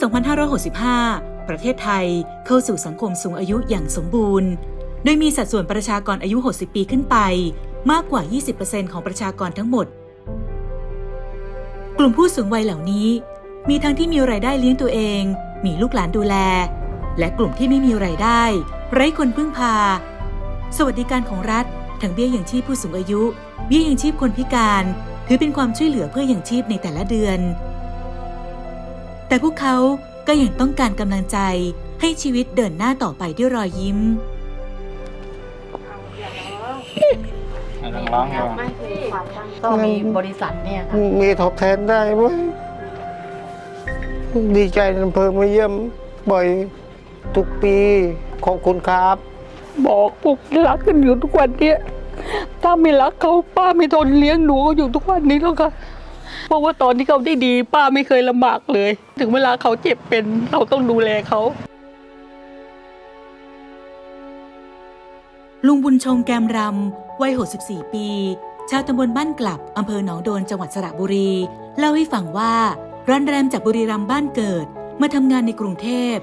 2565 ประเทศไทยเข้าสู่สังคมสูงอายุอย่างสมบูรณ์ โดยมีสัดส่วนประชากรอายุ 60 ปีขึ้นไป มากกว่า 20%ของประชากรทั้งหมด กลุ่มผู้สูงวัยเหล่านี้ มีทั้งที่มีรายได้เลี้ยงตัวเอง มีลูกหลานดูแล และกลุ่มที่ไม่มีรายได้ ไร้คนพึ่งพา สวัสดิการของรัฐทั้งเบี้ยยังชีพผู้สูงอายุ เบี้ยยังชีพคนพิการ ถือเป็นความช่วยเหลือเพื่อยังชีพในแต่ละเดือน แต่พวกเขาก็ยังต้องการกำลังใจให้ชีวิตเดินหน้าต่อไปด้วยรอยยิ้มร้องร้องไม่คือความตั้งก็มีบริษัทเนี่ยค่ะมีทดแทนได้ไหมดีใจในอำเภอมาเยี่ยมบ่อยทุกปี ขอบคุณครับ บอกพวกรักกันอยู่ทุกวันเนี้ยถ้าไม่รักเขาป้าไม่ทนเลี้ยงหนูเขาอยู่ทุกวันนี้แล้วค่ะ เพราะว่าตอนที่เขาได้ดี ป้าไม่เคยลำบากเลย ถึงเวลาเขาเจ็บเป็นเราต้องดูแลเขาลุงบุญชงแกมรำวัย 64 ปี ชาวตำบลบ้านกลับ อำเภอหนองโดนจังหวัดสระบุรี เล่าให้ฟังว่าร้อนแรมจากบุรีรัมย์บ้านเกิด มาทำงานในกรุงเทพ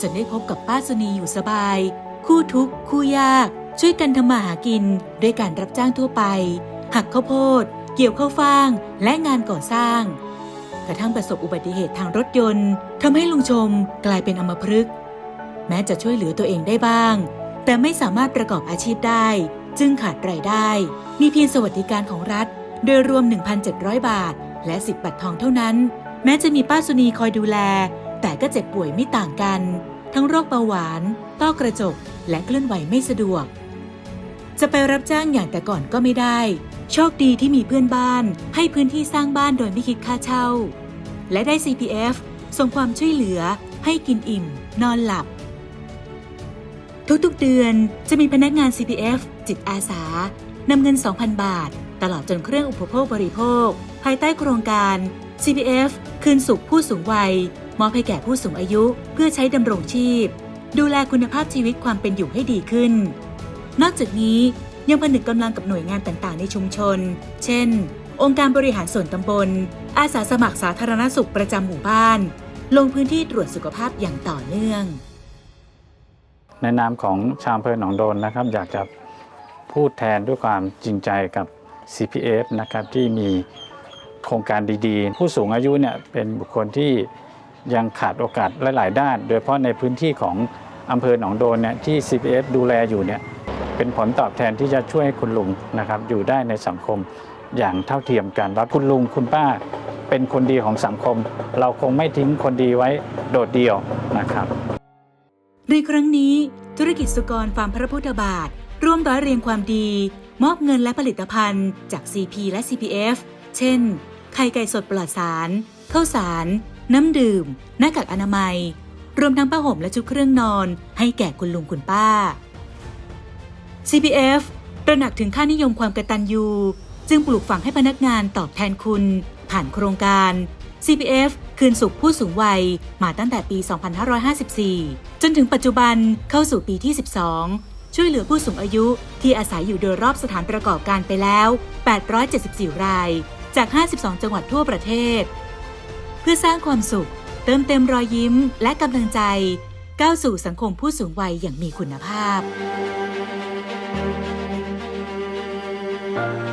จนได้พบกับป้าสุนีอยู่สบาย คู่ทุกข์ คู่ยาก ช่วยกันทำมาหากิน ด้วยการรับจ้างทั่วไป หักข้าวโพด เกี่ยวข้าวฟ่างและงานก่อสร้าง กระทั่งประสบอุบัติเหตุทางรถยนต์ทำให้ลุงชมกลายเป็นอมพฤกษ์แม้จะช่วยเหลือตัวเองได้บ้าง แต่ไม่สามารถประกอบอาชีพได้ จึงขาดรายได้ มีเพียงสวัสดิการของรัฐ โดยรวม 1,700 บาท และ10บัตรทองเท่านั้น แม้จะมีป้าสุนีคอยดูแล แต่ก็เจ็บป่วยไม่ต่างกัน ทั้งโรคเบาหวานต้อกระจกและเคลื่อนไหวไม่สะดวก จะไปรับจ้างอย่างแต่ก่อนก็ไม่ได้ โชคดีที่มีเพื่อนบ้านให้พื้นที่สร้างบ้านโดยไม่คิดค่าเช่า และได้ CPF ส่งความช่วยเหลือ ให้กินอิ่ม นอนหลับ ทุกๆเดือนจะมีพนักงาน CPF จิตอาสานำเงิน 2,000 บาท ตลอดจนเครื่องอุปโภคบริโภค ภายใต้โครงการ CPF คืนสุขผู้สูงวัย มอบให้แก่ผู้สูงอายุเพื่อใช้ดำรงชีพ ดูแลคุณภาพชีวิตความเป็นอยู่ให้ดีขึ้น นอกจากนี้ ยังผนึกกำลังกับหน่วยงานต่างๆ ในชุมชน เช่น องค์การบริหารส่วนตำบล อาสาสมัครสาธารณสุขประจำหมู่บ้าน ลงพื้นที่ตรวจสุขภาพอย่างต่อเนื่อง ในนามของชาวอำเภอหนองโดนนะครับ อยากจะพูดแทนด้วยความจริงใจกับ CPF นะครับที่มีโครงการดีๆ ผู้สูงอายุเนี่ยเป็นบุคคลที่ยังขาดโอกาสหลาย ๆ ด้าน โดยเฉพาะในพื้นที่ของอำเภอหนองโดนเนี่ยที่ CPF ดูแลอยู่เนี่ย เป็นผลตอบแทนที่จะช่วยให้คุณลุงนะครับ อยู่ได้ในสังคมอย่างเท่าเทียมกันแล้วคุณลุงคุณป้าเป็นคนดีของสังคม เราคงไม่ทิ้งคนดีไว้โดดเดี่ยวนะครับ ในครั้งนี้ธุรกิจสุกรฟาร์มพระพุทธบาท ร่วมร้อยเรียงความดี มอบเงินและผลิตภัณฑ์จาก CP และ CPF เช่น ไข่ไก่สดปลอดสารข้าวสาร น้ำดื่ม หน้ากากอนามัย รวมทั้งผ้าห่มและชุดเครื่องนอน ให้แก่คุณลุงคุณป้า CPF ตระหนักถึงค่านิยมความกตัญญู จึงปลูกฝังให้พนักงานตอบแทนคุณ ผ่านโครงการ CPF คืนสุขผู้สูงวัยมาตั้งแต่ปี 2554 จนถึงปัจจุบันเข้าสู่ปีที่ 12 ช่วยเหลือผู้สูงอายุที่อาศัยอยู่โดยรอบสถานประกอบการไปแล้ว 874 ราย จาก 52 จังหวัดทั่วประเทศ เพื่อสร้างความสุข เติมเต็มรอยยิ้มและกำลังใจ ก้าวสู่สังคมผู้สูงวัยอย่างมีคุณภาพ thank you